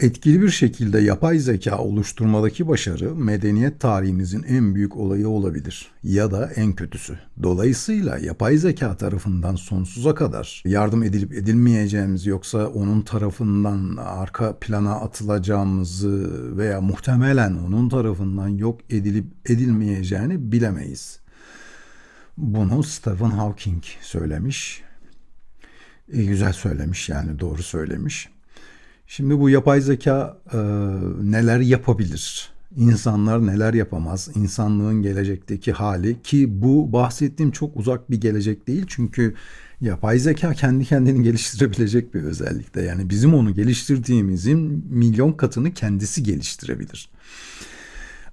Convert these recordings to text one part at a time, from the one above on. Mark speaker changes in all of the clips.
Speaker 1: Etkili bir şekilde yapay zeka oluşturmadaki başarı medeniyet tarihimizin en büyük olayı olabilir ya da en kötüsü. Dolayısıyla yapay zeka tarafından sonsuza kadar yardım edilip edilmeyeceğimiz yoksa onun tarafından arka plana atılacağımızı veya muhtemelen onun tarafından yok edilip edilmeyeceğini bilemeyiz. Bunu Stephen Hawking söylemiş. E, güzel söylemiş yani doğru söylemiş. Şimdi bu yapay zeka e, neler yapabilir? İnsanlar neler yapamaz? İnsanlığın gelecekteki hali ki bu bahsettiğim çok uzak bir gelecek değil. Çünkü yapay zeka kendi kendini geliştirebilecek bir özellikte. Yani bizim onu geliştirdiğimizin milyon katını kendisi geliştirebilir.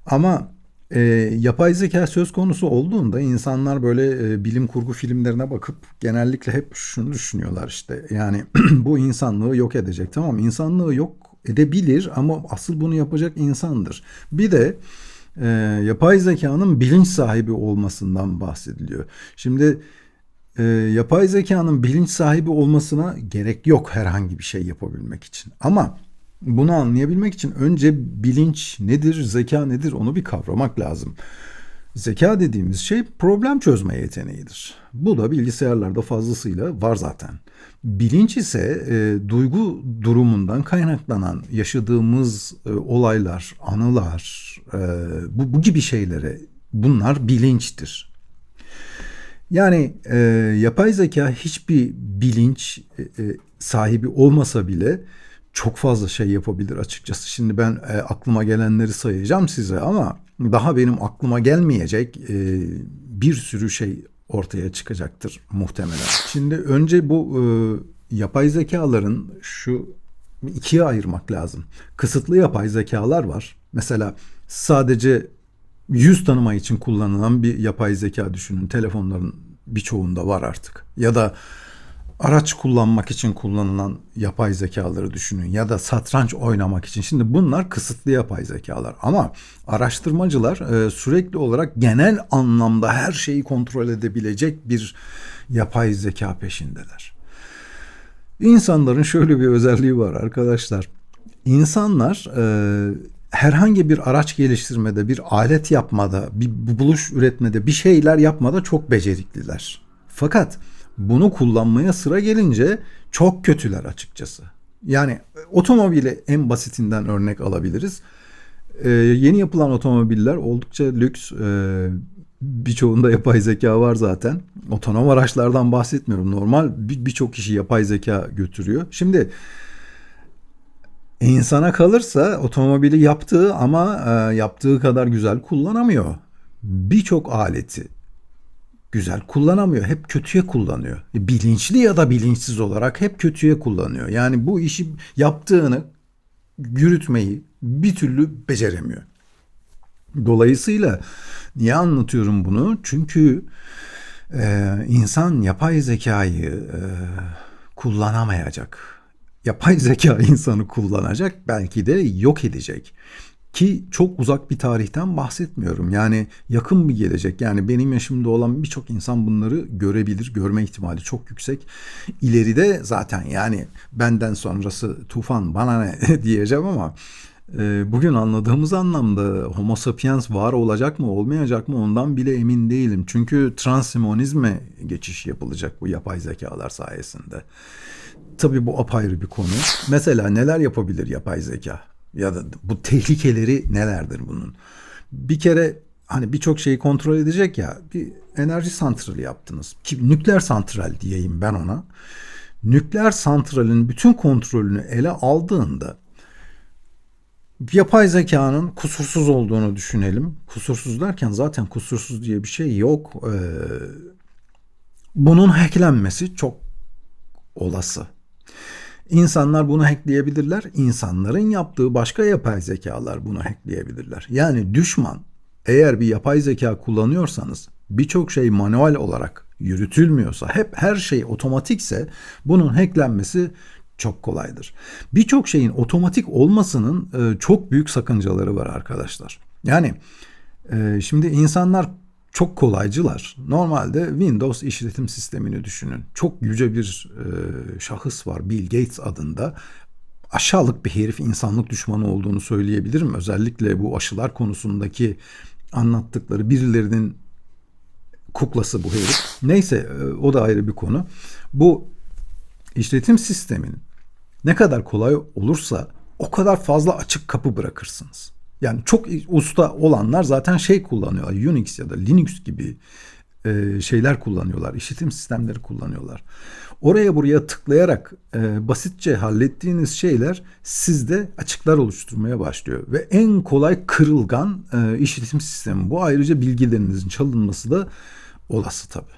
Speaker 1: Ama e, yapay zeka söz konusu olduğunda insanlar böyle e, bilim kurgu filmlerine bakıp genellikle hep şunu düşünüyorlar işte yani bu insanlığı yok edecek tamam insanlığı yok edebilir ama asıl bunu yapacak insandır. Bir de e, yapay zekanın bilinç sahibi olmasından bahsediliyor. Şimdi e, yapay zekanın bilinç sahibi olmasına gerek yok herhangi bir şey yapabilmek için ama bunu anlayabilmek için önce bilinç nedir, zeka nedir onu bir kavramak lazım. Zeka dediğimiz şey problem çözme yeteneğidir. Bu da bilgisayarlarda fazlasıyla var zaten. Bilinç ise e, duygu durumundan kaynaklanan yaşadığımız e, olaylar, anılar, e, bu, bu gibi şeylere bunlar bilinçtir. Yani e, yapay zeka hiçbir bilinç e, e, sahibi olmasa bile çok fazla şey yapabilir açıkçası. Şimdi ben e, aklıma gelenleri sayacağım size ama daha benim aklıma gelmeyecek e, bir sürü şey ortaya çıkacaktır muhtemelen. Şimdi önce bu e, yapay zekaların şu ikiye ayırmak lazım. Kısıtlı yapay zekalar var. Mesela sadece yüz tanıma için kullanılan bir yapay zeka düşünün. Telefonların birçoğunda var artık. Ya da araç kullanmak için kullanılan yapay zekaları düşünün ya da satranç oynamak için. Şimdi bunlar kısıtlı yapay zekalar ama araştırmacılar e, sürekli olarak genel anlamda her şeyi kontrol edebilecek bir yapay zeka peşindeler. İnsanların şöyle bir özelliği var arkadaşlar. İnsanlar e, herhangi bir araç geliştirmede, bir alet yapmada, bir buluş üretmede, bir şeyler yapmada çok becerikliler. Fakat bunu kullanmaya sıra gelince çok kötüler açıkçası. Yani otomobili en basitinden örnek alabiliriz. Ee, yeni yapılan otomobiller oldukça lüks. Ee, birçoğunda yapay zeka var zaten. Otonom araçlardan bahsetmiyorum. Normal birçok bir kişi yapay zeka götürüyor. Şimdi insana kalırsa otomobili yaptığı ama e, yaptığı kadar güzel kullanamıyor. Birçok aleti güzel kullanamıyor. Hep kötüye kullanıyor. E, bilinçli ya da bilinçsiz olarak hep kötüye kullanıyor. Yani bu işi yaptığını yürütmeyi bir türlü beceremiyor. Dolayısıyla niye anlatıyorum bunu? Çünkü e, insan yapay zekayı e, kullanamayacak. Yapay zeka insanı kullanacak, belki de yok edecek. Ki çok uzak bir tarihten bahsetmiyorum. Yani yakın bir gelecek. Yani benim yaşımda olan birçok insan bunları görebilir. Görme ihtimali çok yüksek. İleride zaten yani benden sonrası tufan bana ne diyeceğim ama e, bugün anladığımız anlamda homo sapiens var olacak mı olmayacak mı ondan bile emin değilim. Çünkü transhumanizme geçiş yapılacak bu yapay zekalar sayesinde. Tabii bu apayrı bir konu. Mesela neler yapabilir yapay zeka? Ya da bu tehlikeleri nelerdir bunun? Bir kere hani birçok şeyi kontrol edecek ya bir enerji santrali yaptınız. Ki nükleer santral diyeyim ben ona. Nükleer santralin bütün kontrolünü ele aldığında yapay zekanın kusursuz olduğunu düşünelim. Kusursuz derken zaten kusursuz diye bir şey yok. Ee, bunun hacklenmesi çok olası. İnsanlar bunu hackleyebilirler. İnsanların yaptığı başka yapay zekalar bunu hackleyebilirler. Yani düşman eğer bir yapay zeka kullanıyorsanız birçok şey manuel olarak yürütülmüyorsa, hep her şey otomatikse bunun hacklenmesi çok kolaydır. Birçok şeyin otomatik olmasının e, çok büyük sakıncaları var arkadaşlar. Yani e, şimdi insanlar çok kolaycılar. Normalde Windows işletim sistemini düşünün. Çok yüce bir e, şahıs var Bill Gates adında. aşağılık bir herif insanlık düşmanı olduğunu söyleyebilirim. Özellikle bu aşılar konusundaki anlattıkları birilerinin kuklası bu herif. Neyse e, o da ayrı bir konu. Bu işletim sistemin ne kadar kolay olursa o kadar fazla açık kapı bırakırsınız. Yani çok usta olanlar zaten şey kullanıyorlar. Unix ya da Linux gibi e, şeyler kullanıyorlar. işletim sistemleri kullanıyorlar. Oraya buraya tıklayarak e, basitçe hallettiğiniz şeyler sizde açıklar oluşturmaya başlıyor. Ve en kolay kırılgan e, işletim sistemi bu. Ayrıca bilgilerinizin çalınması da olası tabii.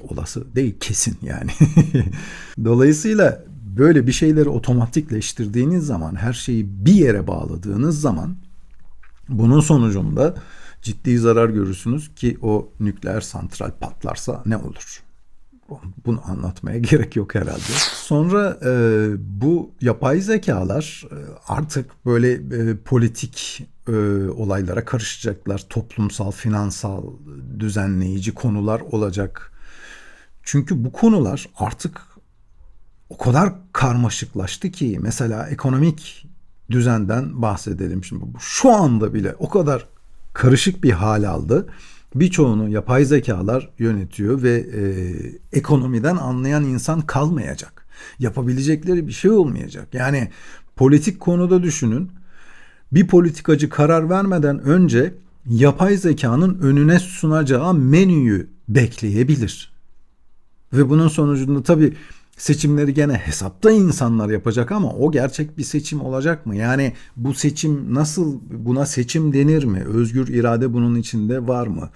Speaker 1: Olası değil kesin yani. Dolayısıyla böyle bir şeyleri otomatikleştirdiğiniz zaman her şeyi bir yere bağladığınız zaman bunun sonucunda ciddi zarar görürsünüz ki o nükleer santral patlarsa ne olur? Bunu anlatmaya gerek yok herhalde. Sonra e, bu yapay zekalar e, artık böyle e, politik e, olaylara karışacaklar. Toplumsal, finansal, düzenleyici konular olacak. Çünkü bu konular artık o kadar karmaşıklaştı ki mesela ekonomik düzenden bahsedelim şimdi. Şu anda bile o kadar karışık bir hal aldı. Birçoğunu yapay zekalar yönetiyor ve e, ekonomiden anlayan insan kalmayacak. Yapabilecekleri bir şey olmayacak. Yani politik konuda düşünün. Bir politikacı karar vermeden önce yapay zekanın önüne sunacağı menüyü bekleyebilir. Ve bunun sonucunda tabii seçimleri gene hesapta insanlar yapacak ama o gerçek bir seçim olacak mı? Yani bu seçim nasıl buna seçim denir mi? Özgür irade bunun içinde var mı?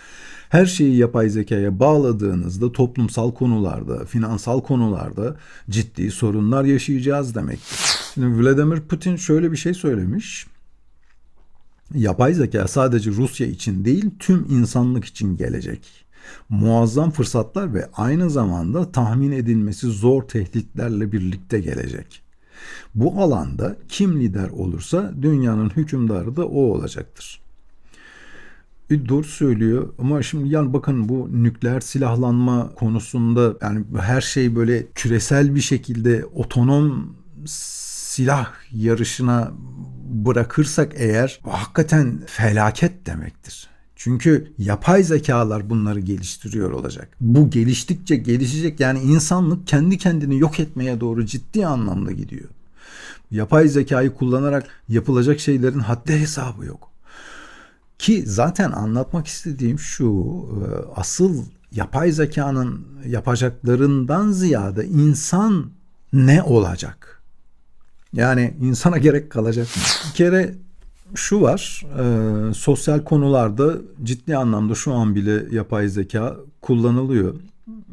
Speaker 1: Her şeyi yapay zekaya bağladığınızda toplumsal konularda, finansal konularda ciddi sorunlar yaşayacağız demektir. Şimdi Vladimir Putin şöyle bir şey söylemiş. Yapay zeka sadece Rusya için değil tüm insanlık için gelecek muazzam fırsatlar ve aynı zamanda tahmin edilmesi zor tehditlerle birlikte gelecek. Bu alanda kim lider olursa dünyanın hükümdarı da o olacaktır. E, doğru söylüyor ama şimdi yani bakın bu nükleer silahlanma konusunda yani her şey böyle küresel bir şekilde otonom silah yarışına bırakırsak eğer hakikaten felaket demektir. Çünkü yapay zekalar bunları geliştiriyor olacak. Bu geliştikçe gelişecek yani insanlık kendi kendini yok etmeye doğru ciddi anlamda gidiyor. Yapay zekayı kullanarak yapılacak şeylerin haddi hesabı yok. Ki zaten anlatmak istediğim şu e, asıl yapay zekanın yapacaklarından ziyade insan ne olacak? Yani insana gerek kalacak mı? Bir kere şu var, e, sosyal konularda ciddi anlamda şu an bile yapay zeka kullanılıyor.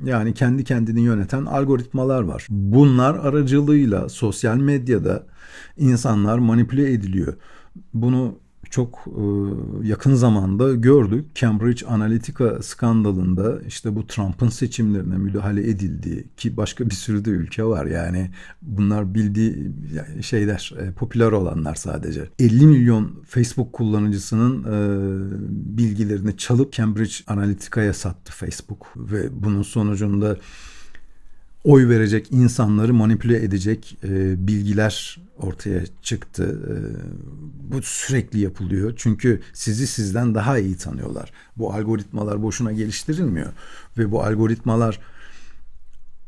Speaker 1: Yani kendi kendini yöneten algoritmalar var. Bunlar aracılığıyla sosyal medyada insanlar manipüle ediliyor. Bunu çok e, yakın zamanda gördük. Cambridge Analytica skandalında işte bu Trump'ın seçimlerine müdahale edildiği ki başka bir sürü de ülke var. Yani bunlar bildiği şeyler, e, popüler olanlar sadece. 50 milyon Facebook kullanıcısının e, bilgilerini çalıp Cambridge Analytica'ya sattı Facebook ve bunun sonucunda oy verecek insanları manipüle edecek e, bilgiler ortaya çıktı. E, bu sürekli yapılıyor. Çünkü sizi sizden daha iyi tanıyorlar. Bu algoritmalar boşuna geliştirilmiyor ve bu algoritmalar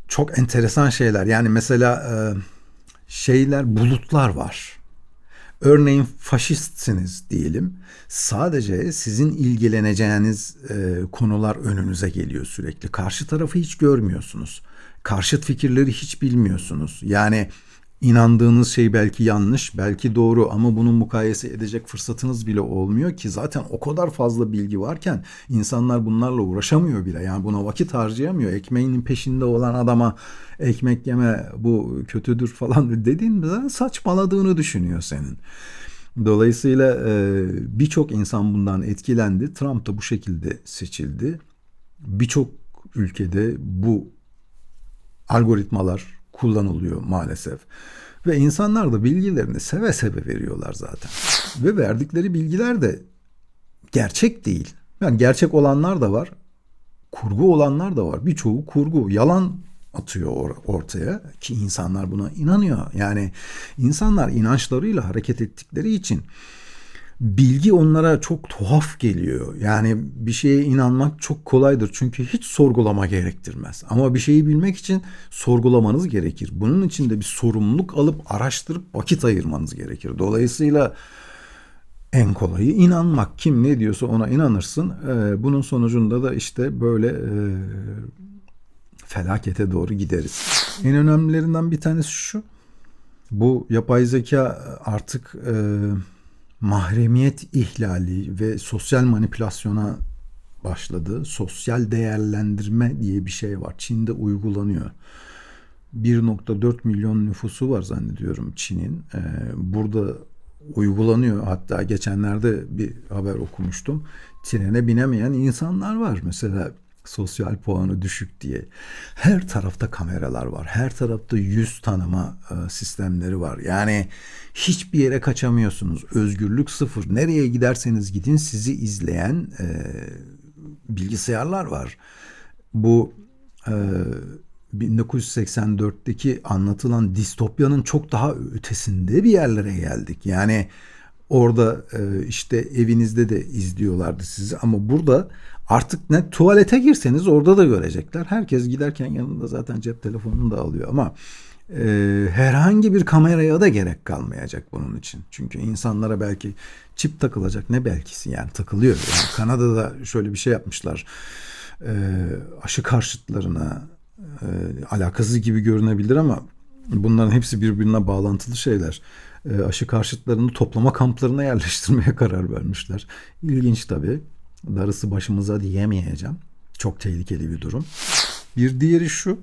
Speaker 1: çok enteresan şeyler. Yani mesela e, şeyler bulutlar var. Örneğin faşistsiniz diyelim. Sadece sizin ilgileneceğiniz e, konular önünüze geliyor sürekli. Karşı tarafı hiç görmüyorsunuz karşıt fikirleri hiç bilmiyorsunuz. Yani inandığınız şey belki yanlış, belki doğru ama bunun mukayese edecek fırsatınız bile olmuyor ki zaten o kadar fazla bilgi varken insanlar bunlarla uğraşamıyor bile. Yani buna vakit harcayamıyor. Ekmeğinin peşinde olan adama ekmek yeme bu kötüdür falan dediğin zaman saçmaladığını düşünüyor senin. Dolayısıyla e, birçok insan bundan etkilendi. Trump da bu şekilde seçildi. Birçok ülkede bu algoritmalar kullanılıyor maalesef. Ve insanlar da bilgilerini seve seve veriyorlar zaten. Ve verdikleri bilgiler de gerçek değil. Yani gerçek olanlar da var. Kurgu olanlar da var. Birçoğu kurgu. Yalan atıyor or- ortaya ki insanlar buna inanıyor. Yani insanlar inançlarıyla hareket ettikleri için bilgi onlara çok tuhaf geliyor. Yani bir şeye inanmak çok kolaydır çünkü hiç sorgulama gerektirmez. Ama bir şeyi bilmek için sorgulamanız gerekir. Bunun için de bir sorumluluk alıp araştırıp vakit ayırmanız gerekir. Dolayısıyla en kolayı inanmak. Kim ne diyorsa ona inanırsın. Ee, bunun sonucunda da işte böyle e, felakete doğru gideriz. En önemlilerinden bir tanesi şu. Bu yapay zeka artık e, mahremiyet ihlali ve sosyal manipülasyona başladı. Sosyal değerlendirme diye bir şey var. Çin'de uygulanıyor. 1.4 milyon nüfusu var zannediyorum Çin'in. Ee, burada uygulanıyor. Hatta geçenlerde bir haber okumuştum. Trene binemeyen insanlar var. Mesela sosyal puanı düşük diye. Her tarafta kameralar var. Her tarafta yüz tanıma e, sistemleri var. Yani hiçbir yere kaçamıyorsunuz. Özgürlük sıfır. Nereye giderseniz gidin sizi izleyen e, bilgisayarlar var. Bu e, 1984'teki anlatılan distopyanın çok daha ötesinde bir yerlere geldik. Yani orada e, işte evinizde de izliyorlardı sizi ama burada artık ne tuvalete girseniz orada da görecekler. Herkes giderken yanında zaten cep telefonunu da alıyor ama e, herhangi bir kameraya da gerek kalmayacak bunun için. Çünkü insanlara belki çip takılacak ne belkisi yani takılıyor. Yani Kanada'da şöyle bir şey yapmışlar. E, aşı karşıtlarına e, alakasız gibi görünebilir ama bunların hepsi birbirine bağlantılı şeyler. E, aşı karşıtlarını toplama kamplarına yerleştirmeye karar vermişler. İlginç tabii. Darısı başımıza diyemeyeceğim. Çok tehlikeli bir durum. Bir diğeri şu.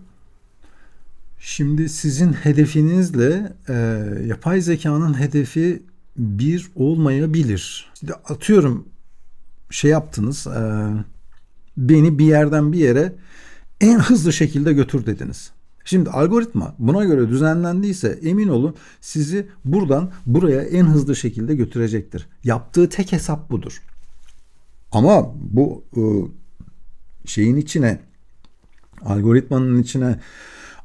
Speaker 1: Şimdi sizin hedefinizle e, yapay zekanın hedefi bir olmayabilir. Şimdi atıyorum şey yaptınız. E, beni bir yerden bir yere en hızlı şekilde götür dediniz. Şimdi algoritma buna göre düzenlendiyse emin olun sizi buradan buraya en hızlı şekilde götürecektir. Yaptığı tek hesap budur. Ama bu e, şeyin içine algoritmanın içine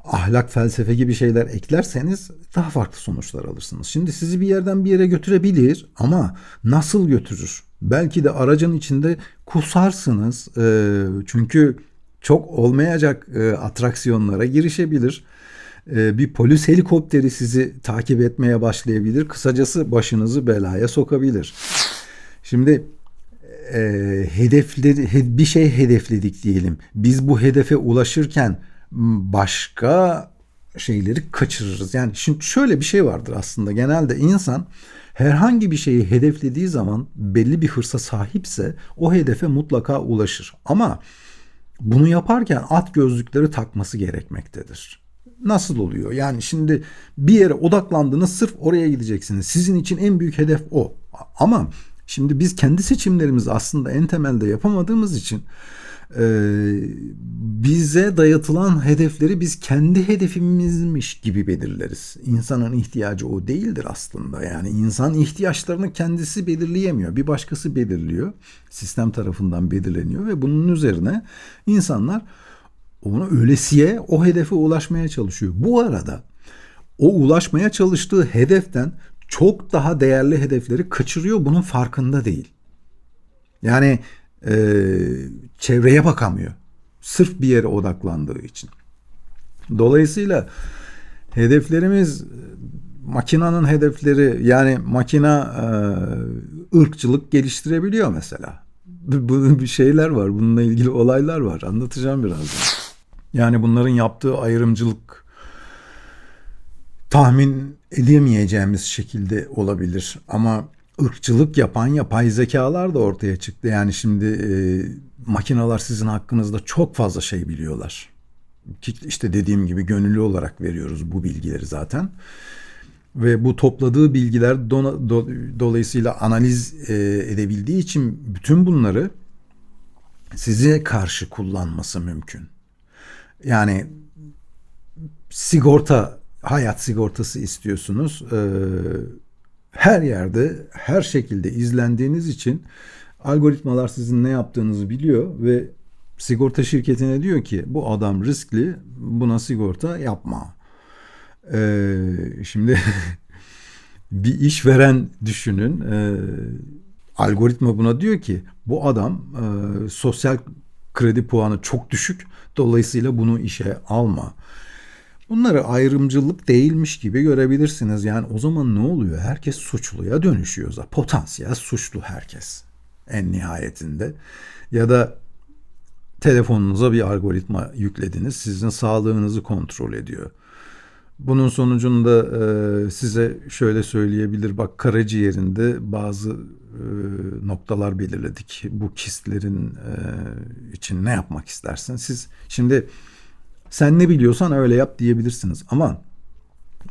Speaker 1: ahlak felsefe gibi şeyler eklerseniz daha farklı sonuçlar alırsınız. Şimdi sizi bir yerden bir yere götürebilir ama nasıl götürür? Belki de aracın içinde kusarsınız. E, çünkü çok olmayacak e, atraksiyonlara girişebilir. Bir polis helikopteri sizi takip etmeye başlayabilir. Kısacası başınızı belaya sokabilir. Şimdi e, hedefleri bir şey hedefledik diyelim. Biz bu hedefe ulaşırken başka şeyleri kaçırırız. Yani şimdi şöyle bir şey vardır aslında. Genelde insan herhangi bir şeyi hedeflediği zaman belli bir hırsa sahipse o hedefe mutlaka ulaşır. Ama bunu yaparken at gözlükleri takması gerekmektedir. Nasıl oluyor? Yani şimdi bir yere odaklandınız sırf oraya gideceksiniz. Sizin için en büyük hedef o. Ama şimdi biz kendi seçimlerimizi aslında en temelde yapamadığımız için e, bize dayatılan hedefleri biz kendi hedefimizmiş gibi belirleriz. İnsanın ihtiyacı o değildir aslında. Yani insan ihtiyaçlarını kendisi belirleyemiyor. Bir başkası belirliyor. Sistem tarafından belirleniyor ve bunun üzerine insanlar onu ölesiye o hedefe ulaşmaya çalışıyor. Bu arada o ulaşmaya çalıştığı hedeften çok daha değerli hedefleri kaçırıyor bunun farkında değil. Yani e, çevreye bakamıyor. Sırf bir yere odaklandığı için. Dolayısıyla hedeflerimiz makinanın hedefleri yani makina e, ırkçılık geliştirebiliyor mesela. Bunun bir şeyler var. Bununla ilgili olaylar var. Anlatacağım birazdan. Yani bunların yaptığı ayrımcılık tahmin edemeyeceğimiz şekilde olabilir. Ama ırkçılık yapan yapay zekalar da ortaya çıktı. Yani şimdi e, makineler sizin hakkınızda çok fazla şey biliyorlar. Ki işte dediğim gibi gönüllü olarak veriyoruz bu bilgileri zaten. Ve bu topladığı bilgiler do, do, dolayısıyla analiz e, edebildiği için bütün bunları size karşı kullanması mümkün. Yani sigorta, hayat sigortası istiyorsunuz. Ee, her yerde her şekilde izlendiğiniz için algoritmalar sizin ne yaptığınızı biliyor ve Sigorta şirketine diyor ki bu adam riskli buna sigorta yapma. Ee, şimdi bir işveren düşünün. Ee, algoritma buna diyor ki bu adam e, sosyal kredi puanı çok düşük. Dolayısıyla bunu işe alma. Bunları ayrımcılık değilmiş gibi görebilirsiniz. Yani o zaman ne oluyor? Herkes suçluya dönüşüyor. Potansiyel suçlu herkes en nihayetinde. Ya da telefonunuza bir algoritma yüklediniz. Sizin sağlığınızı kontrol ediyor. Bunun sonucunda e, size şöyle söyleyebilir. Bak karaciğerinde bazı e, noktalar belirledik. Bu kistlerin e, için ne yapmak istersin? Siz şimdi sen ne biliyorsan öyle yap diyebilirsiniz. Ama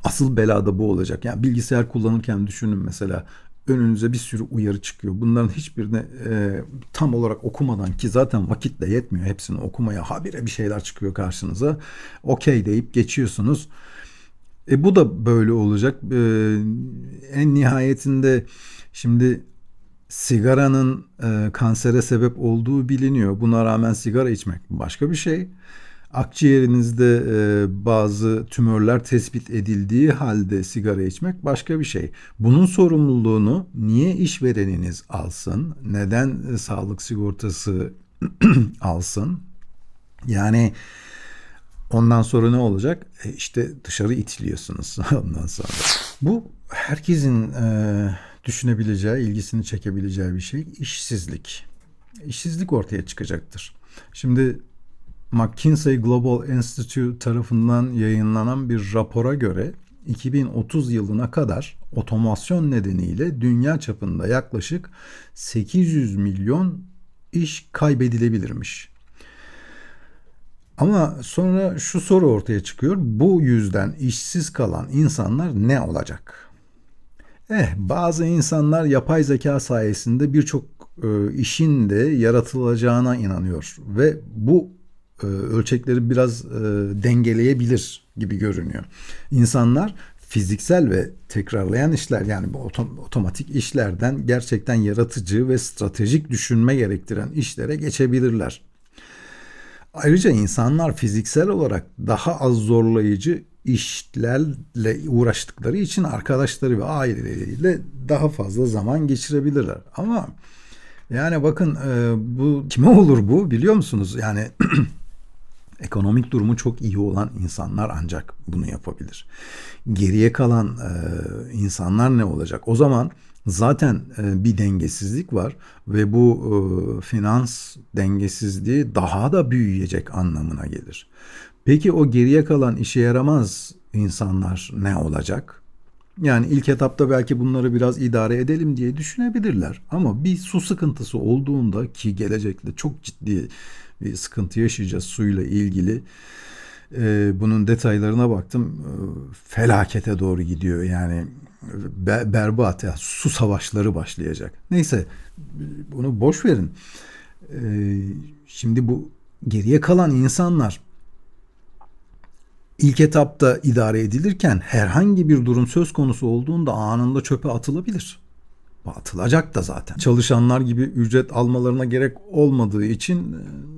Speaker 1: asıl belada bu olacak. Yani bilgisayar kullanırken düşünün mesela önünüze bir sürü uyarı çıkıyor. Bunların hiçbirini e, tam olarak okumadan ki zaten vakit de yetmiyor hepsini okumaya. Habire bir şeyler çıkıyor karşınıza. Okey deyip geçiyorsunuz. E bu da böyle olacak. E, en nihayetinde şimdi sigaranın e, kansere sebep olduğu biliniyor. Buna rağmen sigara içmek başka bir şey. Akciğerinizde e, bazı tümörler tespit edildiği halde sigara içmek başka bir şey. Bunun sorumluluğunu niye işvereniniz alsın? Neden e, sağlık sigortası alsın? Yani ondan sonra ne olacak? E, işte dışarı itiliyorsunuz ondan sonra. Bu herkesin e, düşünebileceği, ilgisini çekebileceği bir şey. İşsizlik. İşsizlik ortaya çıkacaktır. Şimdi McKinsey Global Institute tarafından yayınlanan bir rapora göre 2030 yılına kadar otomasyon nedeniyle dünya çapında yaklaşık 800 milyon iş kaybedilebilirmiş. Ama sonra şu soru ortaya çıkıyor. Bu yüzden işsiz kalan insanlar ne olacak? Eh bazı insanlar yapay zeka sayesinde birçok e, işin de yaratılacağına inanıyor ve bu ölçekleri biraz e, dengeleyebilir gibi görünüyor. İnsanlar fiziksel ve tekrarlayan işler yani bu otom- otomatik işlerden gerçekten yaratıcı ve stratejik düşünme gerektiren işlere geçebilirler. Ayrıca insanlar fiziksel olarak daha az zorlayıcı işlerle uğraştıkları için arkadaşları ve aileleriyle daha fazla zaman geçirebilirler. Ama yani bakın e, bu kime olur bu biliyor musunuz? Yani ekonomik durumu çok iyi olan insanlar ancak bunu yapabilir. Geriye kalan e, insanlar ne olacak? O zaman zaten e, bir dengesizlik var ve bu e, finans dengesizliği daha da büyüyecek anlamına gelir. Peki o geriye kalan işe yaramaz insanlar ne olacak? Yani ilk etapta belki bunları biraz idare edelim diye düşünebilirler. Ama bir su sıkıntısı olduğunda ki gelecekte çok ciddi bir sıkıntı yaşayacağız suyla ilgili. Ee, bunun detaylarına baktım. Ee, felakete doğru gidiyor. Yani be, berbat ya su savaşları başlayacak. Neyse bunu boş verin. Ee, şimdi bu geriye kalan insanlar ilk etapta idare edilirken herhangi bir durum söz konusu olduğunda anında çöpe atılabilir. Atılacak da zaten. Çalışanlar gibi ücret almalarına gerek olmadığı için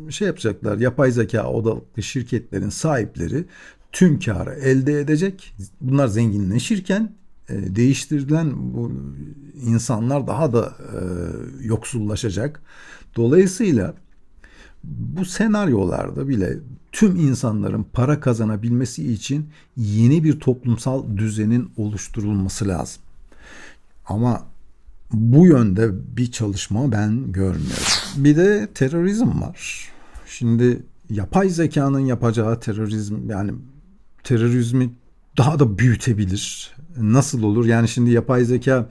Speaker 1: e, şey yapacaklar. Yapay zeka odaklı şirketlerin sahipleri tüm karı elde edecek. Bunlar zenginleşirken e, değiştirilen bu insanlar daha da e, yoksullaşacak. Dolayısıyla bu senaryolarda bile tüm insanların para kazanabilmesi için yeni bir toplumsal düzenin oluşturulması lazım. Ama bu yönde bir çalışma ben görmüyorum. Bir de terörizm var. Şimdi yapay zekanın yapacağı terörizm yani terörizmi daha da büyütebilir. Nasıl olur? Yani şimdi yapay zeka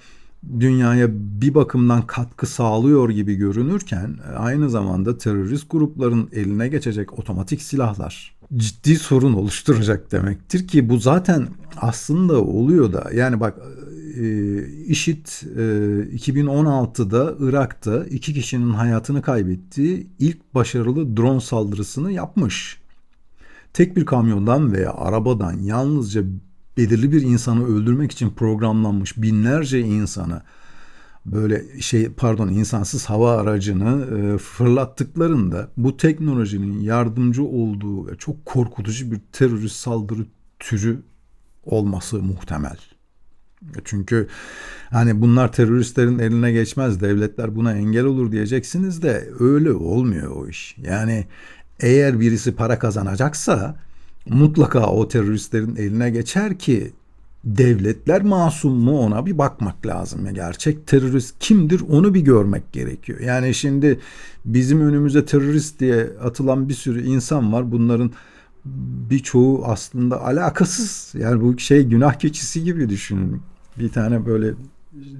Speaker 1: dünyaya bir bakımdan katkı sağlıyor gibi görünürken aynı zamanda terörist grupların eline geçecek otomatik silahlar ciddi sorun oluşturacak demektir ki bu zaten aslında oluyor da yani bak IŞİD e, 2016'da Irak'ta iki kişinin hayatını kaybettiği ilk başarılı drone saldırısını yapmış. Tek bir kamyondan veya arabadan yalnızca belirli bir insanı öldürmek için programlanmış binlerce insanı böyle şey pardon insansız hava aracını e, fırlattıklarında bu teknolojinin yardımcı olduğu ve çok korkutucu bir terörist saldırı türü olması muhtemel. Çünkü hani bunlar teröristlerin eline geçmez, devletler buna engel olur diyeceksiniz de öyle olmuyor o iş. Yani eğer birisi para kazanacaksa mutlaka o teröristlerin eline geçer ki devletler masum mu ona bir bakmak lazım. Gerçek terörist kimdir onu bir görmek gerekiyor. Yani şimdi bizim önümüze terörist diye atılan bir sürü insan var. Bunların birçoğu aslında alakasız. Yani bu şey günah keçisi gibi düşünün. Bir tane böyle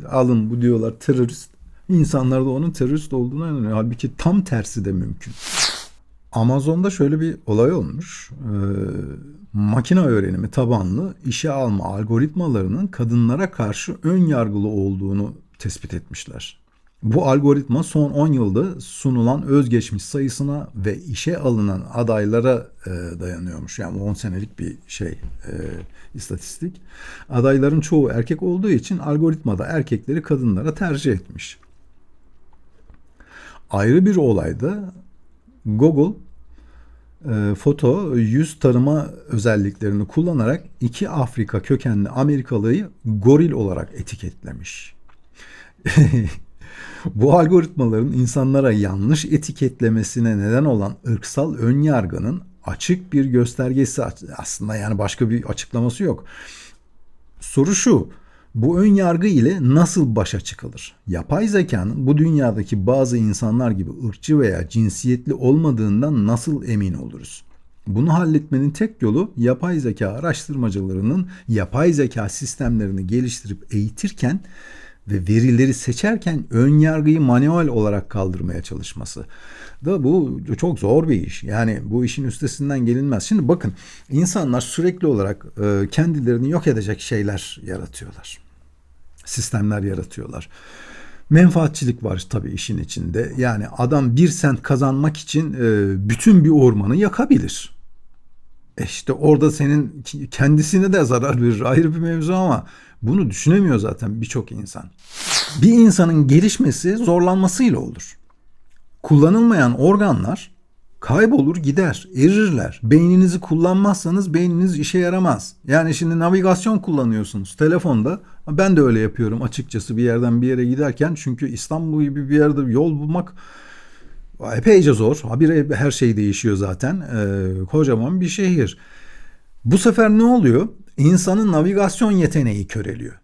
Speaker 1: alın bu diyorlar terörist. İnsanlar da onun terörist olduğuna inanıyor. Halbuki tam tersi de mümkün. Amazon'da şöyle bir olay olmuş. Ee, makine öğrenimi tabanlı işe alma algoritmalarının kadınlara karşı ön yargılı olduğunu tespit etmişler. Bu algoritma son 10 yılda sunulan özgeçmiş sayısına ve işe alınan adaylara e, dayanıyormuş. Yani 10 senelik bir şey e, istatistik. Adayların çoğu erkek olduğu için algoritmada erkekleri kadınlara tercih etmiş. Ayrı bir olayda Google e, foto yüz tarıma özelliklerini kullanarak iki Afrika kökenli Amerikalıyı goril olarak etiketlemiş. Bu algoritmaların insanlara yanlış etiketlemesine neden olan ırksal ön yargının açık bir göstergesi aslında yani başka bir açıklaması yok. Soru şu. Bu ön yargı ile nasıl başa çıkılır? Yapay zekanın bu dünyadaki bazı insanlar gibi ırkçı veya cinsiyetli olmadığından nasıl emin oluruz? Bunu halletmenin tek yolu yapay zeka araştırmacılarının yapay zeka sistemlerini geliştirip eğitirken ve verileri seçerken ön yargıyı manuel olarak kaldırmaya çalışması. Da bu çok zor bir iş. Yani bu işin üstesinden gelinmez. Şimdi bakın insanlar sürekli olarak e, kendilerini yok edecek şeyler yaratıyorlar. Sistemler yaratıyorlar. Menfaatçilik var tabii işin içinde. Yani adam bir sent kazanmak için e, bütün bir ormanı yakabilir. E işte orada senin kendisine de zarar verir ayrı bir mevzu ama bunu düşünemiyor zaten birçok insan. Bir insanın gelişmesi zorlanmasıyla olur. Kullanılmayan organlar kaybolur gider, erirler. Beyninizi kullanmazsanız beyniniz işe yaramaz. Yani şimdi navigasyon kullanıyorsunuz telefonda. Ben de öyle yapıyorum açıkçası bir yerden bir yere giderken. Çünkü İstanbul gibi bir yerde yol bulmak epeyce zor. Habire her şey değişiyor zaten. Ee, kocaman bir şehir. Bu sefer ne oluyor? İnsanın navigasyon yeteneği köreliyor.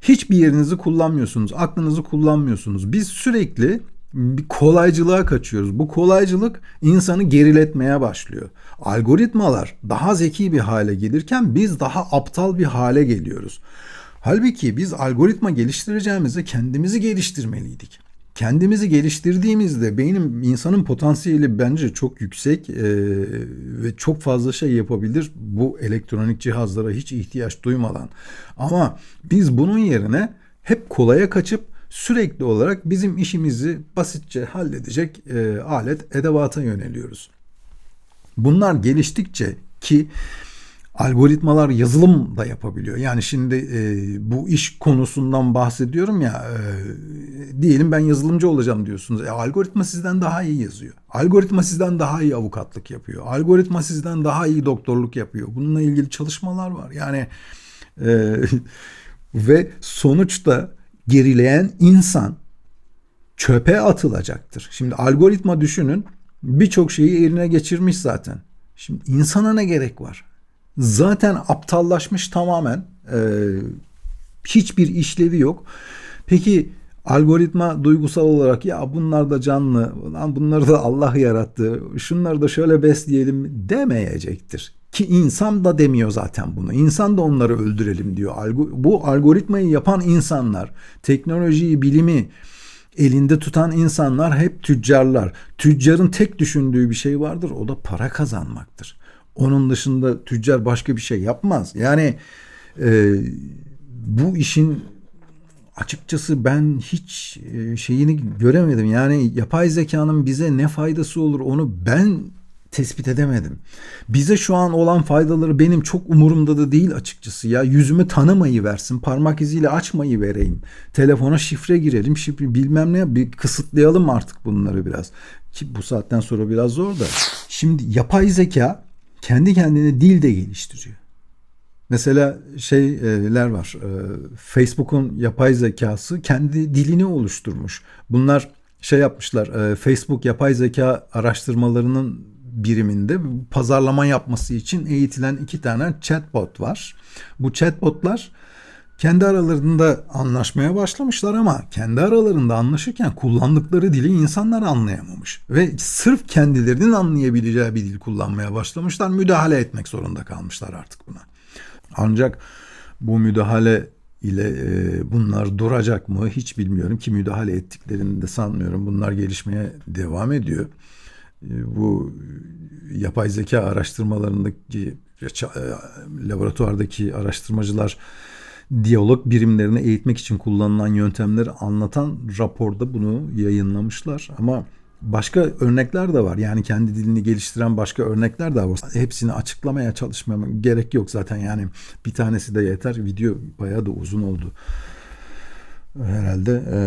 Speaker 1: Hiçbir yerinizi kullanmıyorsunuz, aklınızı kullanmıyorsunuz. Biz sürekli bir kolaycılığa kaçıyoruz. Bu kolaycılık insanı geriletmeye başlıyor. Algoritmalar daha zeki bir hale gelirken biz daha aptal bir hale geliyoruz. Halbuki biz algoritma geliştireceğimizde kendimizi geliştirmeliydik kendimizi geliştirdiğimizde beynin insanın potansiyeli bence çok yüksek e, ve çok fazla şey yapabilir bu elektronik cihazlara hiç ihtiyaç duymadan. Ama biz bunun yerine hep kolaya kaçıp sürekli olarak bizim işimizi basitçe halledecek e, alet edevata yöneliyoruz. Bunlar geliştikçe ki algoritmalar yazılım da yapabiliyor. Yani şimdi e, bu iş konusundan bahsediyorum ya e, diyelim ben yazılımcı olacağım diyorsunuz. E, algoritma sizden daha iyi yazıyor. Algoritma sizden daha iyi avukatlık yapıyor. Algoritma sizden daha iyi doktorluk yapıyor. Bununla ilgili çalışmalar var. Yani e, ve sonuçta gerileyen insan çöpe atılacaktır. Şimdi algoritma düşünün birçok şeyi eline geçirmiş zaten. Şimdi insana ne gerek var? Zaten aptallaşmış tamamen. E, hiçbir işlevi yok. Peki algoritma duygusal olarak ya bunlar da canlı, bunları da Allah yarattı, şunları da şöyle besleyelim demeyecektir. Ki insan da demiyor zaten bunu. İnsan da onları öldürelim diyor. Bu algoritmayı yapan insanlar, teknolojiyi, bilimi elinde tutan insanlar hep tüccarlar. Tüccarın tek düşündüğü bir şey vardır, o da para kazanmaktır. Onun dışında tüccar başka bir şey yapmaz. Yani e, bu işin açıkçası ben hiç e, şeyini göremedim. Yani yapay zekanın bize ne faydası olur onu ben tespit edemedim. Bize şu an olan faydaları benim çok umurumda da değil açıkçası ya. Yüzümü tanımayı versin, parmak iziyle açmayı vereyim. Telefona şifre girelim, şifre bilmem ne bir kısıtlayalım artık bunları biraz. Ki bu saatten sonra biraz zor da. Şimdi yapay zeka kendi kendine dil de geliştiriyor. Mesela şeyler var. e, Facebook'un yapay zekası kendi dilini oluşturmuş. Bunlar şey yapmışlar. e, Facebook yapay zeka araştırmalarının biriminde pazarlama yapması için eğitilen iki tane chatbot var. Bu chatbotlar kendi aralarında anlaşmaya başlamışlar ama kendi aralarında anlaşırken kullandıkları dili insanlar anlayamamış. Ve sırf kendilerinin anlayabileceği bir dil kullanmaya başlamışlar. Müdahale etmek zorunda kalmışlar artık buna. Ancak bu müdahale ile e, bunlar duracak mı hiç bilmiyorum ki müdahale ettiklerini de sanmıyorum. Bunlar gelişmeye devam ediyor. E, bu yapay zeka araştırmalarındaki e, laboratuvardaki araştırmacılar diyalog birimlerini eğitmek için kullanılan yöntemleri anlatan raporda bunu yayınlamışlar ama başka örnekler de var. Yani kendi dilini geliştiren başka örnekler de var. Hepsini açıklamaya çalışmama gerek yok zaten. Yani bir tanesi de yeter. Video bayağı da uzun oldu. Herhalde e,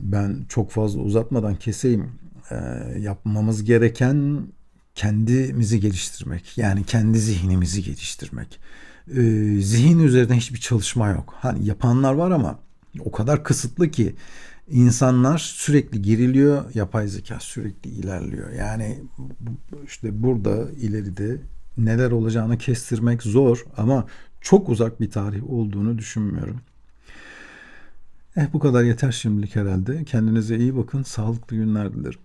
Speaker 1: ben çok fazla uzatmadan keseyim. E, yapmamız gereken kendimizi geliştirmek. Yani kendi zihnimizi geliştirmek. E, zihin üzerinde hiçbir çalışma yok. Hani yapanlar var ama o kadar kısıtlı ki insanlar sürekli geriliyor, yapay zeka sürekli ilerliyor. Yani işte burada ileride neler olacağını kestirmek zor ama çok uzak bir tarih olduğunu düşünmüyorum. Eh bu kadar yeter şimdilik herhalde. Kendinize iyi bakın. Sağlıklı günler dilerim.